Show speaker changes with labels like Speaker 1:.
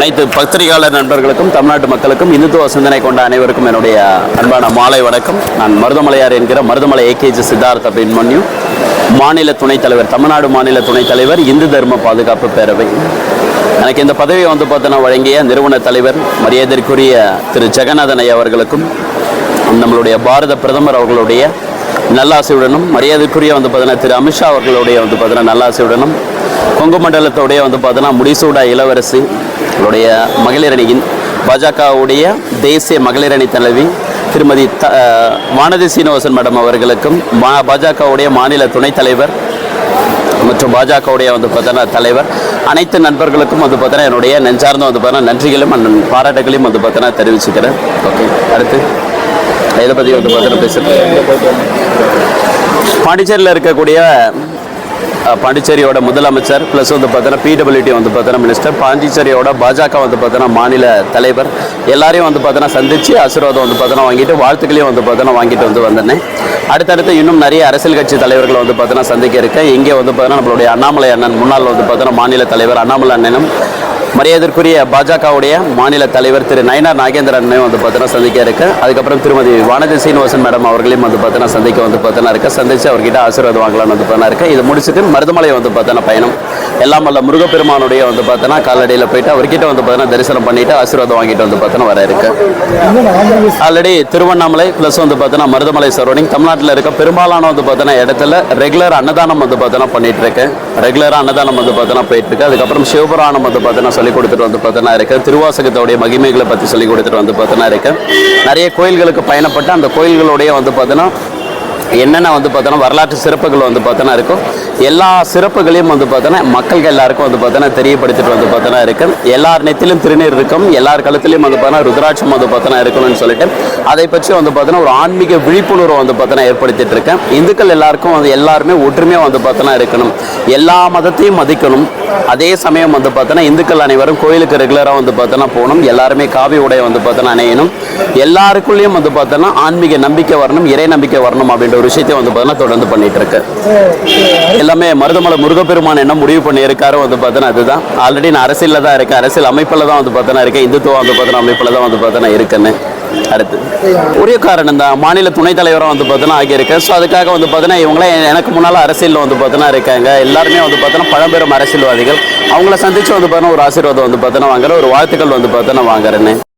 Speaker 1: அனைத்து பத்திரிகையாளர் நண்பர்களுக்கும் தமிழ்நாட்டு மக்களுக்கும் இந்துத்துவ சிந்தனை கொண்ட அனைவருக்கும் என்னுடைய அன்பான மாலை வணக்கம். நான் மருதமலையார் என்கிற மருதமலை ஏகேஜி சித்தார்த் பின்மன்யு மாநில துணைத் தலைவர் தமிழ்நாடு மாநில துணைத் தலைவர் இந்து தர்ம பாதுகாப்பு பேரவை. எனக்கு இந்த பதவியை வந்து பார்த்தோன்னா வழங்கிய நிறுவன தலைவர் மரியாதைக்குரிய திரு. ஜெகநாதன் ஐயா அவர்களுக்கும் நம்மளுடைய பாரத பிரதமர் அவர்களுடைய நல்லாசையுடனும் மரியாதைக்குரிய வந்து பார்த்தீங்கன்னா திரு. அமித்ஷா அவர்களுடைய வந்து பார்த்தீங்கன்னா நல்லாசையுடனும் கொங்கு மண்டலத்தோடைய வந்து பார்த்தீங்கன்னா முடிசூடா இளவரசி அவருடைய மகளிர் அணியின் பாஜகவுடைய தேசிய மகளிர் அணி தலைவி திருமதி த வானதி சீனிவாசன் மேடம் அவர்களுக்கும் மா பாஜகவுடைய மாநில துணைத் தலைவர் மற்றும் பாஜகவுடைய வந்து பார்த்தோன்னா தலைவர் அனைத்து நண்பர்களுக்கும் வந்து பார்த்தோன்னா என்னுடைய நெஞ்சார்ந்த வந்து பார்த்தோன்னா நன்றிகளும் பாராட்டுகளையும் வந்து பார்த்தோன்னா தெரிவிச்சுக்கிறேன். ஓகே அடுத்து இதை பற்றி வந்து பார்த்தோன்னா பேசுகிறேன் பாண்டிச்சேரியில் இருக்கக்கூடிய பாண்டிச்சேரியோட முதலமைச்சர் ப்ளஸ் வந்து பார்த்தீங்கன்னா பிடபிள்யூடி வந்து பார்த்தீங்கன்னா மினிஸ்டர் பாண்டிச்சேரியோட பாஜக வந்து பார்த்தீங்கன்னா மாநில தலைவர் எல்லாரையும் வந்து பார்த்தீங்கன்னா சந்தித்து ஆசீர்வாதம் வந்து பார்த்தீங்கன்னா வாங்கிட்டு வாழ்த்துக்களையும் வந்து பார்த்தீங்கன்னா வாங்கிட்டு வந்து வந்தேன். அடுத்தடுத்து இன்னும் நிறைய அரசியல் கட்சி தலைவர்களை வந்து பார்த்தீங்கன்னா சந்திக்க இருக்கேன். இங்கே வந்து பார்த்தீங்கன்னா நம்மளுடைய அண்ணாமலை அண்ணன் முன்னாள் வந்து பார்த்தீங்கன்னா மாநில தலைவர் அண்ணாமலை அண்ணனும் மரியாதைக்குரிய பாஜகவுடைய மாநில தலைவர் திரு நயனார் நாகேந்திரன் வந்து பார்த்தீங்கன்னா சந்திக்க இருக்கு அதுக்கப்புறம் திருமதி வானதி சீனிவாசன் மேடம் அவர்களையும் வந்து பார்த்தீங்கன்னா சந்திக்க வந்து பார்த்தீங்கன்னா இருக்கு சந்திச்சு அவர்கிட்ட ஆசீர்வாதம் வாங்கலாம்னு வந்து பார்த்தீங்கன்னா இருக்கு இது முடிச்சுட்டு மருதமலை வந்து பார்த்தீங்கன்னா பயணம் எல்லாம் வல்ல முருகப்பெருமானுடைய வந்து பார்த்தீங்கன்னா காலடியில் போயிட்டு அவர்கிட்ட வந்து பார்த்தீங்கன்னா தரிசனம் பண்ணிட்டு ஆசீர்வாதம் வாங்கிட்டு வந்து பார்த்தீங்கன்னா வர இருக்கு ஆல்ரெடி திருவண்ணாமலை ப்ளஸ் வந்து பார்த்தீங்கன்னா மருதமலை சரௌண்டிங் தமிழ்நாட்டில் இருக்க பெரும்பாலான வந்து பார்த்தீங்கன்னா இடத்துல ரெகுலர் அன்னதானம் வந்து பார்த்தீங்கன்னா பண்ணிட்டு இருக்கேன் ரெகுலராக அன்னதானம் வந்து பார்த்தீங்கன்னா போயிட்டு இருக்கு அதுக்கப்புறம் சிவபுராணம் வந்து பார்த்தீங்கன்னா சொல்லி கொடுத்துட்டு வந்து பார்த்தோன்னா இருக்கேன் திருவாசகத்தோடைய மகிமைகளை பற்றி சொல்லி கொடுத்துட்டு வந்து பார்த்தோன்னா இருக்கேன் நிறைய கோயில்களுக்கு பயணப்பட்டு அந்த கோயில்களுடைய வந்து பார்த்தோன்னா என்னென்ன வந்து பார்த்தோன்னா வரலாற்று சிறப்புகள் வந்து பார்த்தோன்னா இருக்கும் எல்லா சிறப்புகளையும் வந்து பார்த்தோன்னா மக்கள் எல்லாருக்கும் வந்து பார்த்தோன்னா தெரியப்படுத்திட்டு வந்து பார்த்தோன்னா இருக்கும் எல்லார் நெத்திலும் திருநீர் இருக்கும் எல்லார் கழுத்துலையும் வந்து பார்த்தோன்னா ருத்ராட்சம் வந்து பார்த்தோன்னா இருக்கணும்னு சொல்லிட்டு அதை பற்றி வந்து பார்த்தோன்னா ஒரு ஆன்மீக விழிப்புணர்வு வந்து பார்த்தோன்னா ஏற்படுத்திட்டு இருக்கேன். இந்துக்கள் எல்லாருக்கும் வந்து எல்லாருமே ஒற்றுமையாக வந்து பார்த்தோன்னா இருக்கணும். எல்லா மதத்தையும் மதிக்கணும். அதே சமயம் வந்து பார்த்தோன்னா இந்துக்கள் அனைவரும் கோயிலுக்கு ரெகுலராக வந்து பார்த்தோன்னா போகணும். எல்லாருமே காவி உடைய வந்து பார்த்தோன்னா அணையணும். எல்லாருக்குள்ளேயும் வந்து பார்த்தோன்னா ஆன்மீக நம்பிக்கை வரணும் இறை நம்பிக்கை வரணும் அப்படின்ற ஒரு விஷயத்தை வந்து பார்த்தோன்னா தொடர்ந்து பண்ணிட்டு இருக்கு எல்லாமே மருதமலை முருகப்பெருமான் என்ன முடிவு பண்ணியிருக்காரு வந்து பார்த்தோன்னா அதுதான். ஆல்ரெடி நான் அரசியலில் தான் இருக்கேன். அரசியல் அமைப்பில் தான் வந்து பார்த்தோன்னா இருக்கேன். இந்துத்துவம் வந்து பார்த்தோன்னா அமைப்பில் தான் வந்து பார்த்தோன்னா இருக்குன்னு. அடுத்து. ஒரே காரணம் தான். மாநில துணைத் தலைவராக வந்து பார்த்தோன்னா ஆகியிருக்கேன் ஸோ அதுக்காக வந்து பார்த்தோன்னா இவங்களே எனக்கு முன்னால் அரசியலில் வந்து பார்த்தோன்னா இருக்காங்க. எல்லாருமே வந்து பார்த்தோன்னா பழம்பெரும் அரசியல்வாதிகள். அவங்கள சந்திச்சு வந்து பார்த்தோன்னா ஒரு ஆசீர்வாதம் வந்து பார்த்தோன்னா வாங்குறேன் ஒரு வாழ்த்துக்கள் வந்து பார்த்தோன்னா வாங்குறேன்னு.